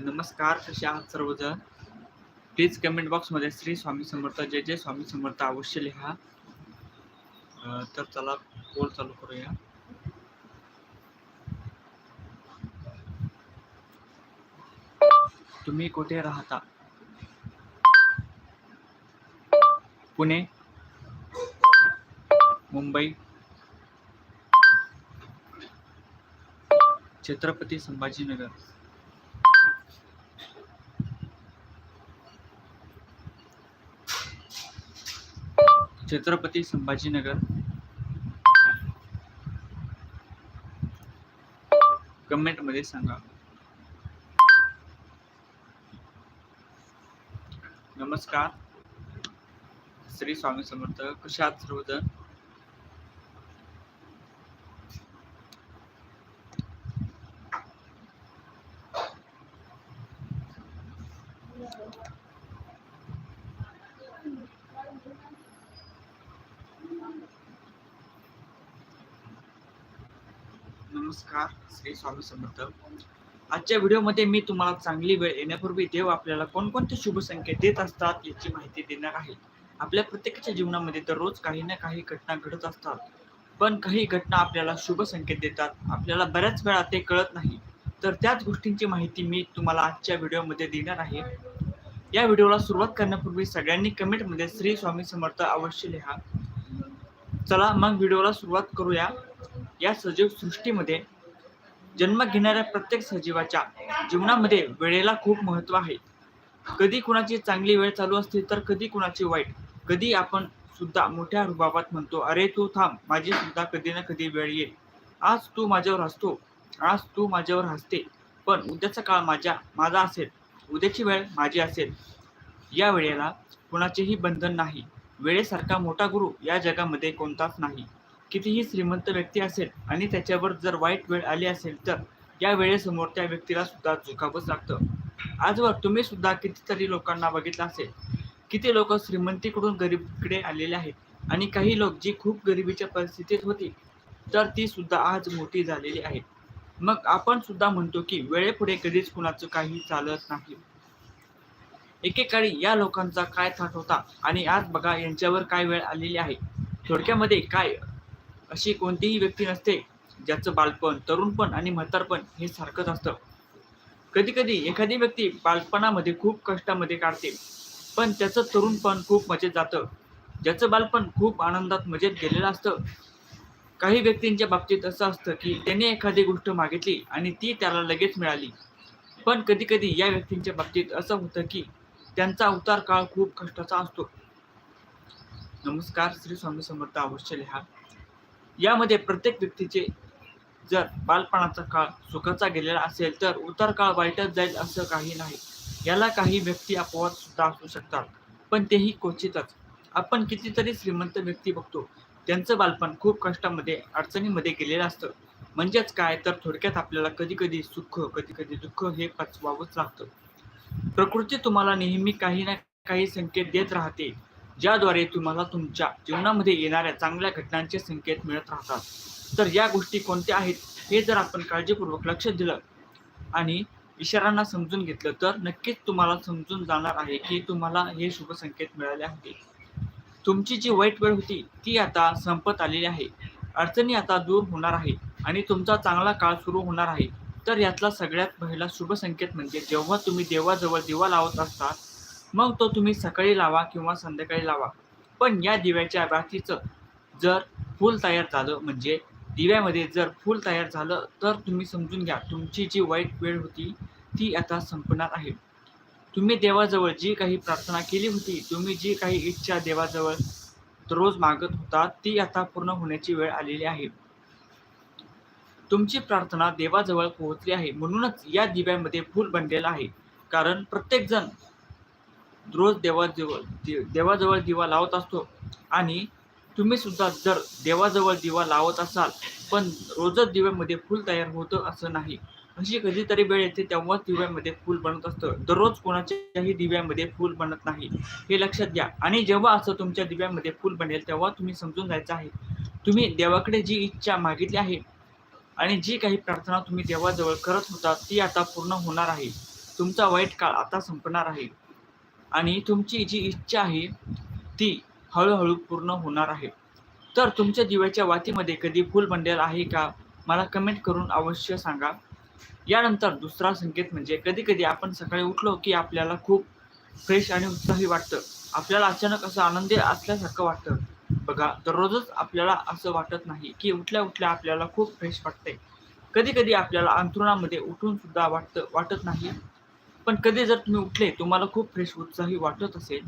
नमस्कार कसे आहात सर्वजण? प्लीज कमेंट बॉक्समध्ये श्री स्वामी समर्थ जय जय स्वामी समर्थ अवश्य लिहा. तर चला पोल चालू करूया. तुम्ही कुठे राहता? पुणे? मुंबई? छत्रपती संभाजीनगर. छत्रपती संभाजीनगर. कमेंट मध्य सांगा. नमस्कार. श्री स्वामी समर्थ. कशा आहात नमस्कार श्री स्वामी समर्थ. आजच्या व्हिडिओमध्ये मी तुम्हाला चांगली वेळ येण्यापूर्वी देव आपल्याला कोणकोणते शुभ संकेत देत असतात याची माहिती देणार आहे. आपल्या प्रत्येकाच्या जीवनामध्ये दररोज काही ना काही घटना घडत असतात. पण काही घटना आपल्याला शुभ संकेत देतात. आपल्याला बऱ्याच वेळा ते कळत नाही. तर त्याच गोष्टींची माहिती मी तुम्हाला आजच्या व्हिडिओमध्ये देणार आहे. या व्हिडिओला सुरुवात करण्यापूर्वी सगळ्यांनी कमेंटमध्ये श्री स्वामी समर्थ अवश्य लिहा. चला मग व्हिडिओला सुरुवात करूया. या सजीव सृष्टीमध्ये जन्म घेणाऱ्या प्रत्येक सजीवाच्या जीवनामध्ये वेळेला खूप महत्त्व आहे. कधी कुणाची चांगली वेळ चालू असते तर कधी कुणाची वाईट. कधी आपण सुद्धा मोठ्या रुबाबात म्हणतो अरे तू थांब माझी सुद्धा कधी ना कधी वेळ येईल. आज तू माझ्यावर हसतो आज तू माझ्यावर हसते पण उद्याचा काळ माझ्या माझा असेल उद्याची वेळ माझी असेल. या वेळेला कुणाचेही बंधन नाही. वेळेसारखा मोठा गुरु या जगामध्ये कोणताच नाही. कितीही श्रीमंत व्यक्ती असेल आणि त्याच्यावर जर वाईट वेळ आली असेल तर या वेळेसमोर त्या व्यक्तीला सुद्धा झुकावंच लागतं. आजवर तुम्ही सुद्धा कितीतरी लोकांना बघितलं असेल किती लोक श्रीमंतीकडून गरिबीकडे आलेले आहेत आणि काही लोक जी खूप गरिबीच्या परिस्थितीत होती तर ती सुद्धा आज मोठी झालेली आहे मग आपण सुद्धा म्हणतो की वेळेपुढे कधीच कुणाचं काही चालत नाही. एकेकाळी या लोकांचा काय थाट होता आणि आज बघा यांच्यावर काय वेळ आलेली आहे? थोडक्यामध्ये काय अशी कोणतीही व्यक्ती नसते ज्याचं बालपण तरुणपण आणि म्हातारपण हे सारखंच असतं. कधी कधी एखादी व्यक्ती बालपणामध्ये खूप कष्टामध्ये काढते पण त्याचं तरुणपण खूप मजेत जातं. ज्याचं बालपण खूप आनंदात मजेत गेलेलं असतं. काही व्यक्तींच्या बाबतीत असं असतं की त्याने एखादी गोष्ट मागितली आणि ती त्याला लगेच मिळाली. पण कधी कधी या व्यक्तींच्या बाबतीत असं होतं की त्यांचा उतार काळ खूप कष्टाचा असतो. नमस्कार श्री स्वामी समर्थ अवश्य लिहा. यामध्ये प्रत्येक व्यक्तीचे जर बालपणाचा काळ सुखाचा गेलेला असेल तर उतार काळ वाईटच जाईल असं काही नाही. याला काही व्यक्ती अपवाद सुद्धा असू शकतात पण तेही क्वचितच. आपण कितीतरी श्रीमंत व्यक्ती बघतो त्यांचं बालपण खूप कष्टामध्ये अडचणीमध्ये गेलेलं असतं. म्हणजेच काय? तर थोडक्यात आपल्याला कधी कधी सुख कधी कधी दुःख हे पचवावंच लागतं. प्रकृती तुम्हाला नेहमी काही ना काही संकेत देत राहते. ज्याद्वारे तुम्हाला तुमच्या जीवनामध्ये येणाऱ्या चांगल्या घटनांचे संकेत मिळत राहतात. तर या गोष्टी कोणत्या आहेत हे जर आपण काळजीपूर्वक लक्ष दिलं आणि इशारांना समजून घेतलं तर नक्कीच तुम्हाला समजून जाणार आहे की तुम्हाला हे शुभ संकेत मिळाले होते तुमची जी वाईट वेळ होती ती आता संपत आलेली आहे. अडचणी आता दूर होणार आहे आणि तुमचा चांगला काळ सुरू होणार आहे. तर यातला सगळ्यात पहिला शुभ संकेत म्हणजे जेव्हा तुम्ही देवाजवळ दिवा लावत असता मग तो तुम्ही सकाळी लावा किंवा संध्याकाळी लावा. पण या दिव्याच्या बाकीचं जर फूल तयार झालं म्हणजे दिव्यामध्ये जर फूल तयार झालं तर तुम्ही समजून घ्या तुमची जी वाईट वेळ होती ती आता संपणार आहे. तुम्ही देवाजवळ जी काही प्रार्थना केली होती तुम्ही जी काही इच्छा देवाजवळ रोज मागत होता ती आता पूर्ण होण्याची वेळ आलेली आहे. तुमची प्रार्थना देवाजवळ पोहोचली आहे. म्हणूनच या दिव्यामध्ये फूल बनलेलं आहे. कारण प्रत्येकजण रोज देवाजवळ देवाजवळ दिवा लावत असतो. आणि तुम्ही सुद्धा जर देवाजवळ दिवा लावत असाल पण रोजच दिव्यामध्ये फूल तयार होतं असं नाही. अशी कधीतरी वेळ येते तेव्हाच दिव्यामध्ये फूल बनत असतं. दररोज कोणाच्याही दिव्यामध्ये फूल बनत नाही. हे लक्षात घ्या. आणि जेव्हा असं तुमच्या दिव्यामध्ये फूल बनेल तेव्हा तुम्ही समजून जायचं आहे. तुम्ही देवाकडे जी इच्छा मागितली आहे आणि जी काही प्रार्थना तुम्ही देवाजवळ करत होता ती आता पूर्ण होणार आहे. तुमचा वाईट काळ आता संपणार आहे. आणि तुमची जी इच्छा आहे ती हळूहळू पूर्ण होणार आहे. तर तुमच्या दिव्याच्या वातीमध्ये कधी फुल बनलेलं आहे का? मला कमेंट करून अवश्य सांगा. यानंतर दुसरा संकेत म्हणजे कधी कधी आपण सकाळी उठलो की आपल्याला खूप फ्रेश आणि उत्साही वाटतं. आपल्याला अचानक असं आनंदी असल्यासारखं वाटतं. बघा दररोजच आपल्याला असं वाटत नाही की उठल्या उठल्या आपल्याला खूप फ्रेश वाटते कधी कधी आपल्याला अंथरुणामध्ये उठून सुद्धा वाटतं वाटत नाही. पण कधी जर तुम्ही उठले तुम्हाला खूप फ्रेश उत्साही वाटत असेल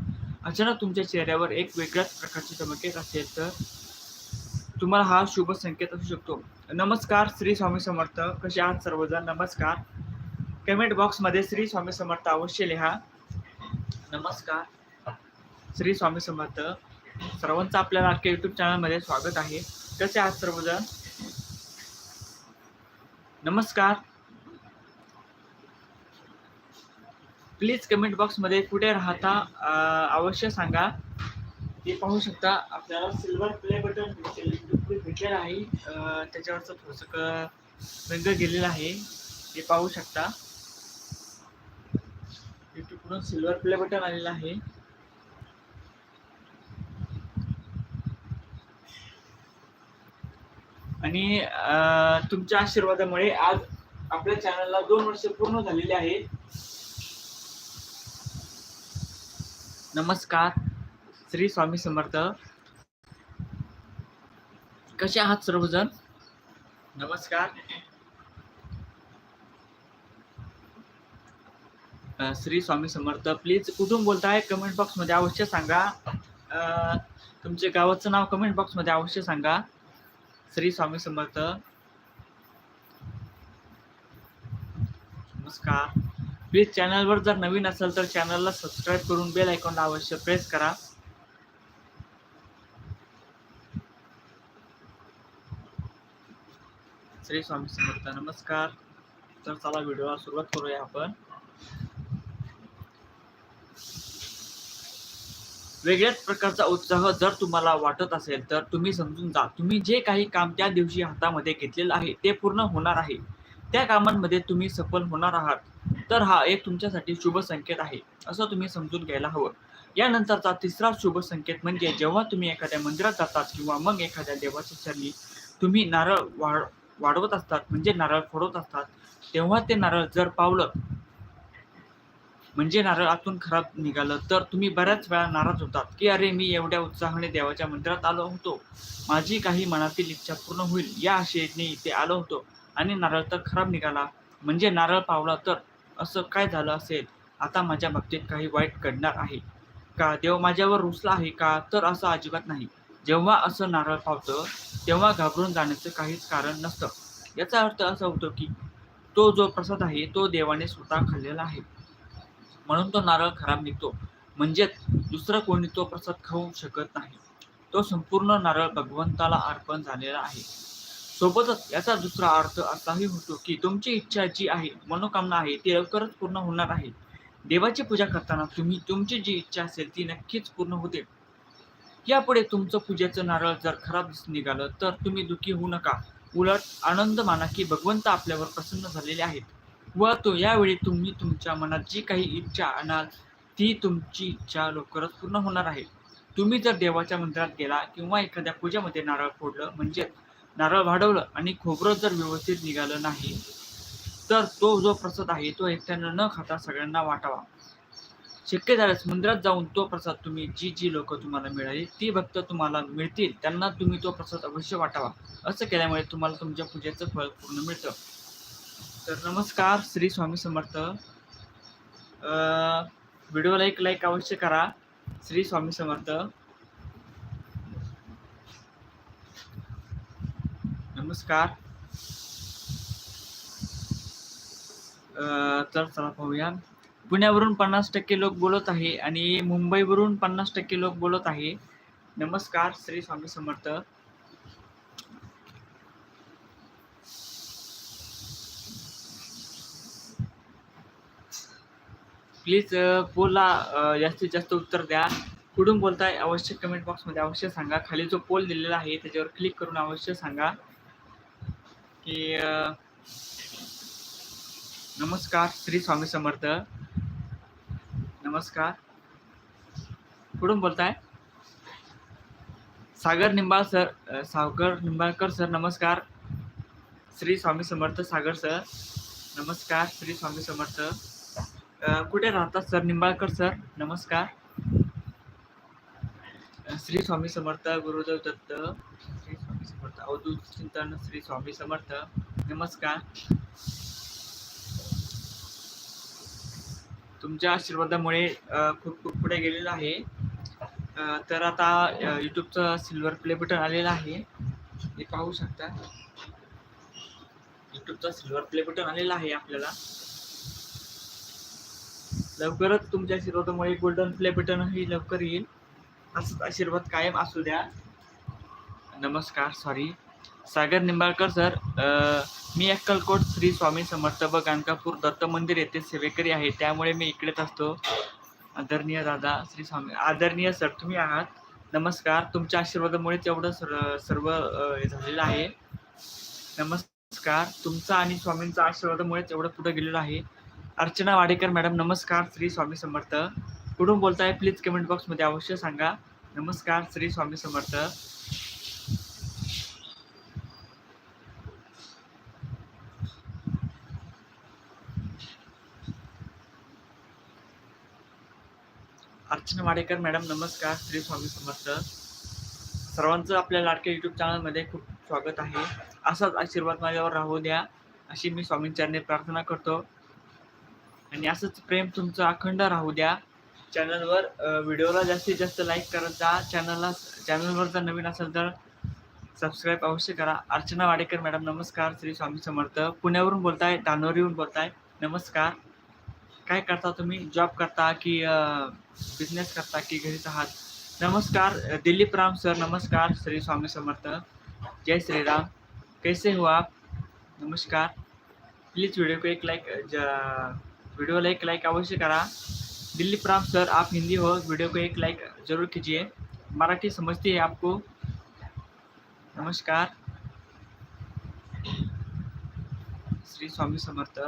अचानक तुमच्या चेहऱ्यावर एक वेगळ्याच प्रकारची चमकेत असेल तर तुम्हाला हा शुभ संकेत असू शकतो. नमस्कार श्री स्वामी समर्थ. कसे आहात सर्वजण? नमस्कार. कमेंट बॉक्समध्ये श्री स्वामी समर्थ अवश्य लिहा. नमस्कार. श्री स्वामी समर्थ. सर्वांचं आपल्याला अख्ख्या यूट्यूब चॅनलमध्ये स्वागत आहे. कसे आहात सर्वजण? नमस्कार. प्लीज कमेंट बॉक्समध्ये कुठे राहता अवश्य सांगा. ते पाहू शकता. आपल्याला सिल्वर प्ले बटन भेटलेलं आहे. त्याच्यावरचं थोडंसं क- रंग गेलेला आहे. ते पाहू शकता. कडून सिल्वर प्ले बटन आलेलं आहे. आणि तुमच्या आशीर्वादामुळे आज आपल्या चॅनलला दोन वर्ष पूर्ण झालेले आहे नमस्कार. श्री स्वामी समर्थ. कसे आहात सर्वजण? नमस्कार. श्री स्वामी समर्थ प्लीज कुठून बोलताय? कमेंट बॉक्समध्ये अवश्य सांगा. अ, तुमच्या गावाचं नाव कमेंट बॉक्समध्ये अवश्य सांगा. श्री स्वामी समर्थ. नमस्कार. प्लीज चॅनलवर जर नवीन असेल तर चॅनलला सबस्क्राईब करून बेल ऐकून अवश्य प्रेस करा. श्री स्वामी समर्थ नमस्कार. तर चला व्हिडिओला सुरुवात करूया आपण. वेगळ्याच प्रकारचा उत्साह जर तुम्हाला वाटत असेल तर तुम्ही समजून जा. तुम्ही जे काही काम त्या दिवशी हातामध्ये घेतलेलं आहे ते पूर्ण होणार आहे. त्या कामांमध्ये तुम्ही सफल होणार आहात. तर हा एक तुमच्यासाठी शुभ संकेत आहे असं तुम्ही समजून घ्यायला हवं. यानंतरचा तिसरा शुभ संकेत म्हणजे जेव्हा तुम्ही एखाद्या मंदिरात जातात किंवा मग एखाद्या देवाच्या चरणी तुम्ही नारळ वाढ वाढवत असतात म्हणजे नारळ फोडवत असतात तेव्हा ते नारळ जर पावलं म्हणजे नारळ आतून खराब निघालं तर तुम्ही बऱ्याच वेळा नाराज होतात की अरे मी एवढ्या उत्साहाने देवाच्या मंदिरात आलो होतो. माझी काही मनातील इच्छा पूर्ण होईल या आशेने इथे आलो होतो. आणि नारळ तर खराब निघाला. म्हणजे नारळ पावला तर असं काय झालं असेल? आता माझ्या बाबतीत काही वाईट घडणार आहे. का? देव माझ्यावर रुसला आहे का? तर असं अजिबात नाही. जेव्हा असं नारळ पावतं तेव्हा घाबरून जाण्याचं काहीच कारण नसतं. याचा अर्थ असा होतो की तो जो प्रसाद आहे तो देवाने स्वतः खाल्लेला आहे. म्हणून तो नारळ खराब निघतो. म्हणजेच दुसरं कोणी तो प्रसाद खाऊ शकत नाही. तो संपूर्ण नारळ भगवंताला अर्पण झालेला आहे. सोबतच याचा दुसरा अर्थ असाही होतो की तुमची इच्छा जी आहे मनोकामना आहे ती लवकरच पूर्ण होणार आहे. देवाची पूजा करताना तुम्ही तुमची जी इच्छा असेल ती नक्कीच पूर्ण होते. यापुढे तुमचं पूजेचं नारळ जर खराब निघालं तर तुम्ही दुःखी होऊ नका. उलट आनंद माना की भगवंत आपल्यावर प्रसन्न झालेले आहेत. व तो यावेळी तुम्ही तुमच्या मनात जी काही इच्छा आणाल ती तुमची इच्छा लवकरच पूर्ण होणार आहे. तुम्ही जर देवाच्या मंदिरात गेला किंवा एखाद्या पूजेमध्ये नारळ फोडलं म्हणजे नारळ वाढवलं आणि खोबरं जर व्यवस्थित निघालं नाही तर तो जो प्रसाद आहे तो एकट्यानं न खाता सगळ्यांना वाटावा. शक्य झाल्यास मंदिरात जाऊन तो प्रसाद तुम्ही जी जी लोक तुम्हाला मिळाली ती भक्त तुम्हाला मिळतील त्यांना तुम्ही तो प्रसाद अवश्य वाटावा. असं केल्यामुळे तुम्हाला तुमच्या पूजेचं फळ पूर्ण मिळतं. तर नमस्कार श्री स्वामी समर्थ. व्हिडिओला एक लाईक अवश्य करा. श्री स्वामी समर्थ. नमस्कार तर चला पाहूया. पुण्यावरून पन्नास टक्के लोक बोलत आहे आणि मुंबईवरून पन्नास टक्के लोक बोलत आहे. नमस्कार श्री स्वामी समर्थ. प्लीज पोलला जास्तीत जास्त उत्तर द्या. कुठून बोलताय? अवश्य कमेंट बॉक्समध्ये अवश्य सांगा. खाली जो पोल दिलेला आहे त्याच्यावर क्लिक करून अवश्य सांगा. की नमस्कार श्री स्वामी समर्थ. नमस्कार. कुठून बोलताय? सागर निंबाळ सर सागर निंबाळकर सर नमस्कार. श्री स्वामी समर्थ सागर सर नमस्कार श्री स्वामी समर्थ. कुठे राहतात सर निंबाळकर सर? नमस्कार. श्री स्वामी समर्थ गुरुदेव दत्त. अवधूत चिंतन श्री स्वामी समर्थ. नमस्कार. तुमच्या आशीर्वादामुळे खूप खूप पुढे गेलेलं आहे. तर आता यूट्यूबचं सिल्वर प्ले बटन आलेलं आहे. हे पाहू शकता. युट्यूबचा सिल्वर प्ले बटन आलेला आहे आपल्याला. लवकरच तुमच्या आशीर्वादामुळे गोल्डन प्ले बटन ही लवकर येईल. असंच आशीर्वाद कायम असू द्या. नमस्कार सॉरी सागर निंबाळकर सर मी अक्कलकोट श्री स्वामी समर्थ व गाणकापूर दत्त मंदिर येथे सेवेकरी आहे. त्यामुळे मी इकडेच असतो. आदरणीय दादा श्री स्वामी आदरणीय सर तुम्ही आहात? नमस्कार. तुमच्या आशीर्वादामुळेच एवढं सर्व सर्व हे झालेलं आहे. नमस्कार. तुमचा आणि स्वामींचा आशीर्वादामुळेच एवढं पुढे गेलेलं आहे. अर्चना वाडेकर मॅडम नमस्कार श्री स्वामी समर्थ. कुठून बोलताय? प्लीज कमेंट बॉक्समध्ये अवश्य सांगा. नमस्कार श्री स्वामी समर्थ. अर्चना वाडेकर मॅडम नमस्कार. श्री स्वामी समर्थ. सर्वांचं आपल्या लाडक्या यूट्यूब चॅनलमध्ये खूप स्वागत आहे. असाच आशीर्वाद माझ्यावर राहू द्या अशी मी स्वामींचरणी प्रार्थना करतो. आणि असंच प्रेम तुमचं अखंड राहू द्या. चॅनलवर व्हिडिओला जास्तीत जास्त लाईक करत जा. चॅनलला चॅनलवर जर नवीन असेल तर सबस्क्राईब अवश्य करा. अर्चना वाडेकर मॅडम नमस्कार. श्री स्वामी समर्थ. पुण्यावरून बोलताय दानोरीहून बोलताय. नमस्कार. काय करता तुम्ही? जॉब करता की बिझनेस करता की घरीच आहात नमस्कार दिलीप राम सर, नमस्कार, श्री स्वामी समर्थ. जय श्री राम कैसे हो आप? नमस्कार. प्लीज़ वीडियो को एक लाइक वीडियो लाइक लाइक अवश्य करा. दिलीप राम सर, आप हिंदी हो वीडियो को एक लाइक ज़रूर कीजिए. मराठी समझती है आपको. नमस्कार. श्री स्वामी समर्थ.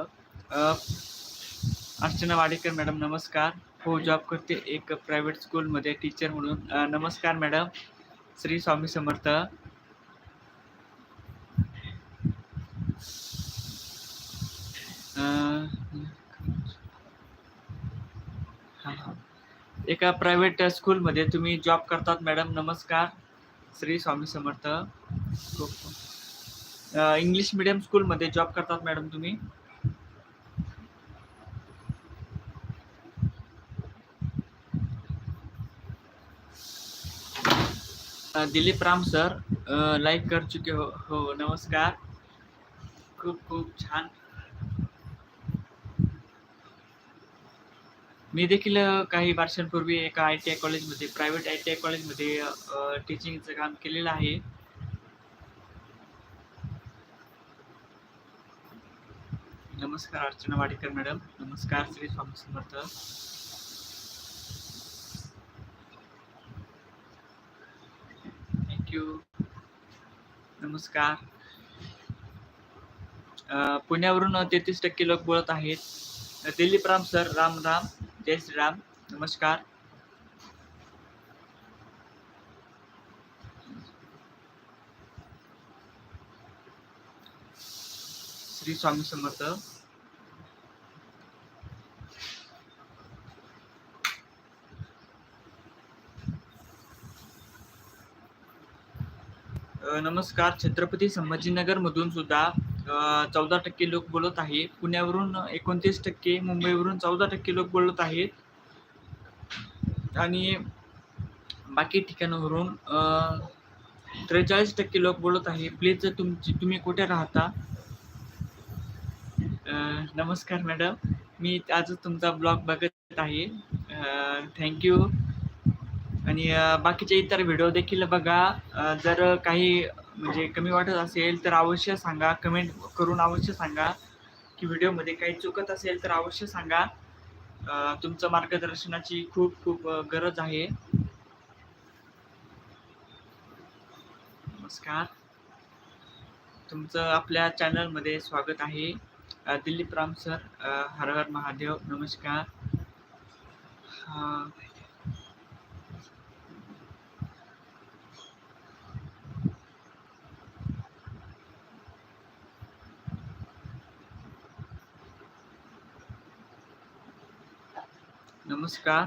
अर्चना वाडेकर मैडम, नमस्कार. हो जॉब करते एक प्रायव्हेट स्कूलमध्ये टीचर म्हणून. अ, नमस्कार मॅडम श्री स्वामी समर्थ. अ, हा, हा. एका प्रायव्हेट स्कूलमध्ये तुम्ही जॉब करतात मॅडम नमस्कार. श्री स्वामी समर्थ. खूप अ, इंग्लिश मिडियम स्कूलमध्ये जॉब करतात मॅडम तुम्ही? दिलीप राम सर लाईक कर चुके हो हो नमस्कार. खूप खूप छान. मी देखील काही वर्षांपूर्वी एका आय टी आय कॉलेजमध्ये प्रायव्हेट आय टी आय कॉलेजमध्ये टीचिंगचं काम केलेलं आहे. नमस्कार अर्चना वाडेकर मॅडम. नमस्कार श्री स्वामी समर्थ. थँक्यू. नमस्कार. पुण्यावरून तेहतीस टक्के लोक बोलत आहेत. दिलीप राम सर राम राम. जय श्रीराम. नमस्कार. श्री स्वामी समर्थ. नमस्कार छत्रपती संभाजीनगर मधून सुद्धा चौदा टक्के लोक बोलत आहे पुण्यावरून एकोणतीस टक्के मुंबईवरून चौदा टक्के लोक बोलत आहेत. आणि बाकी ठिकाणावरून त्रेचाळीस टक्के लोक बोलत आहे प्लीज तुमची तुम्ही कुठे राहता? नमस्कार मॅडम. मी आजच तुमचा ब्लॉग बघत आहे. थँक्यू आणि बाकीचे इतर व्हिडिओ देखील बघा. जर काही म्हणजे कमी वाटत असेल तर अवश्य सांगा. कमेंट करून अवश्य सांगा की व्हिडिओमध्ये काही चुकत असेल तर अवश्य सांगा. तुमचं मार्गदर्शनाची खूप खूप गरज आहे. नमस्कार. तुमचं आपल्या चॅनलमध्ये स्वागत आहे. दिलीप राम सर हर हर महादेव नमस्कार. नमस्कार.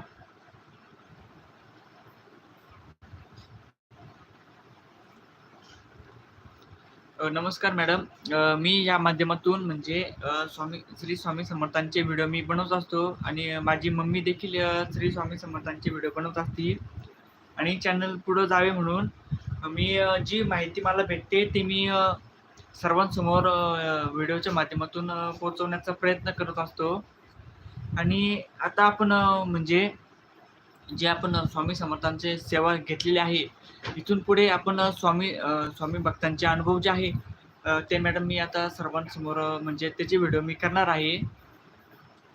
नमस्कार मॅडम. मी या माध्यमातून म्हणजे स्वामी श्री स्वामी समर्थांचे व्हिडिओ मी बनवत असतो आणि माझी मम्मी देखील श्री स्वामी समर्थांचे व्हिडिओ बनवत असते आणि चॅनल पुढं जावे म्हणून मी जी माहिती मला भेटते ती मी सर्वांसमोर व्हिडिओच्या माध्यमातून पोहोचवण्याचा प्रयत्न करत असतो. आणि आता आपण म्हणजे जे आपण स्वामी समर्थांचे सेवा घेतलेली आहे इथून पुढे आपण स्वामी स्वामी भक्तांचे अनुभव जे आहे ते मॅडम मी आता सर्वांसमोर म्हणजे त्याचे व्हिडिओ मी करणार आहे.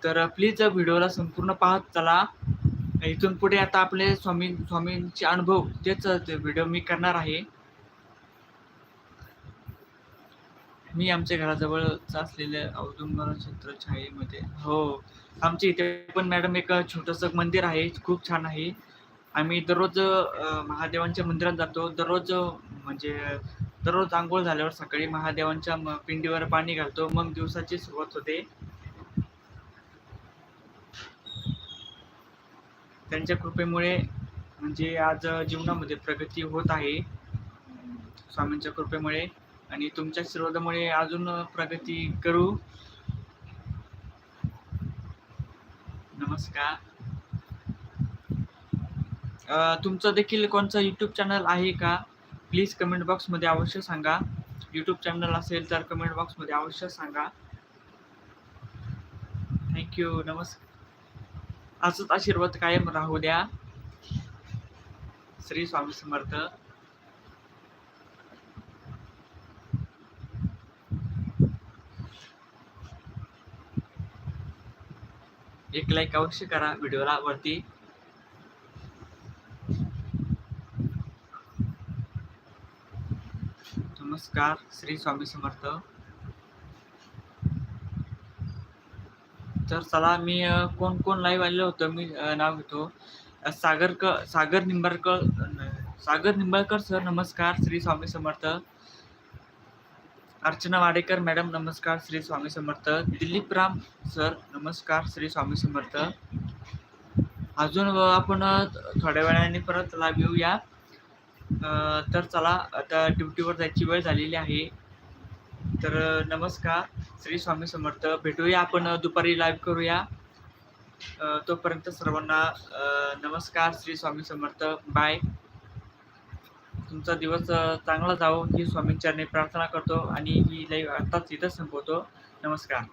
तर प्लीज व्हिडिओला संपूर्ण पाहत चला. इथून पुढे आता आपले स्वामी स्वामींचे अनुभव तेच व्हिडिओ मी करणार आहे. मी आमच्या घराजवळच असलेल्या औदुंबर क्षेत्र छायेमध्ये हो. आमच्या इथे पण मॅडम एक छोटंसं मंदिर आहे खूप छान आहे. आम्ही दररोज महादेवांच्या मंदिरात जातो. दररोज म्हणजे दररोज आंघोळ झाल्यावर सकाळी महादेवांच्या पिंडीवर पाणी घालतो. मग दिवसाची सुरुवात होते. त्यांच्या कृपेमुळे म्हणजे आज जीवनामध्ये प्रगती होत आहे. स्वामींच्या कृपेमुळे आणि तुमच्या आशीर्वादामुळे अजून प्रगती करू. नमस्कार. तुमचं देखील कोणचं यूट्यूब चॅनल आहे का? प्लीज कमेंट बॉक्समध्ये अवश्य सांगा. यूट्यूब चॅनल असेल तर कमेंट बॉक्समध्ये अवश्य सांगा. थँक्यू नमस्कार असंच आशीर्वाद कायम राहू द्या. श्री स्वामी समर्थ. एक लाईक अवश्य करा व्हिडिओला वरती. नमस्कार श्री स्वामी समर्थ. तर चला मी कोण कोण लाईव्ह आलेलो होतं मी नाव घेतो. सागरक सागर क सागर निंबाळकर सागर निंबाळकर सर नमस्कार श्री स्वामी समर्थ. अर्चना वाडेकर मॅडम नमस्कार श्री स्वामी समर्थ. दिलीप राम सर नमस्कार श्री स्वामी समर्थ. अजून आपण थोड्या वेळाने परत लाभ येऊया तर चला आता ड्युटीवर जायची वेळ झालेली आहे. तर नमस्कार श्री स्वामी समर्थ. भेटूया आपण दुपारी लाईव्ह करूया. तोपर्यंत सर्वांना नमस्कार श्री स्वामी समर्थ. बाय. तुमचा दिवस चांगला जावो. ही स्वामींचरणी प्रार्थना करतो आणि ही लाईव्ह आत्ताच इथं संपवतो. नमस्कार.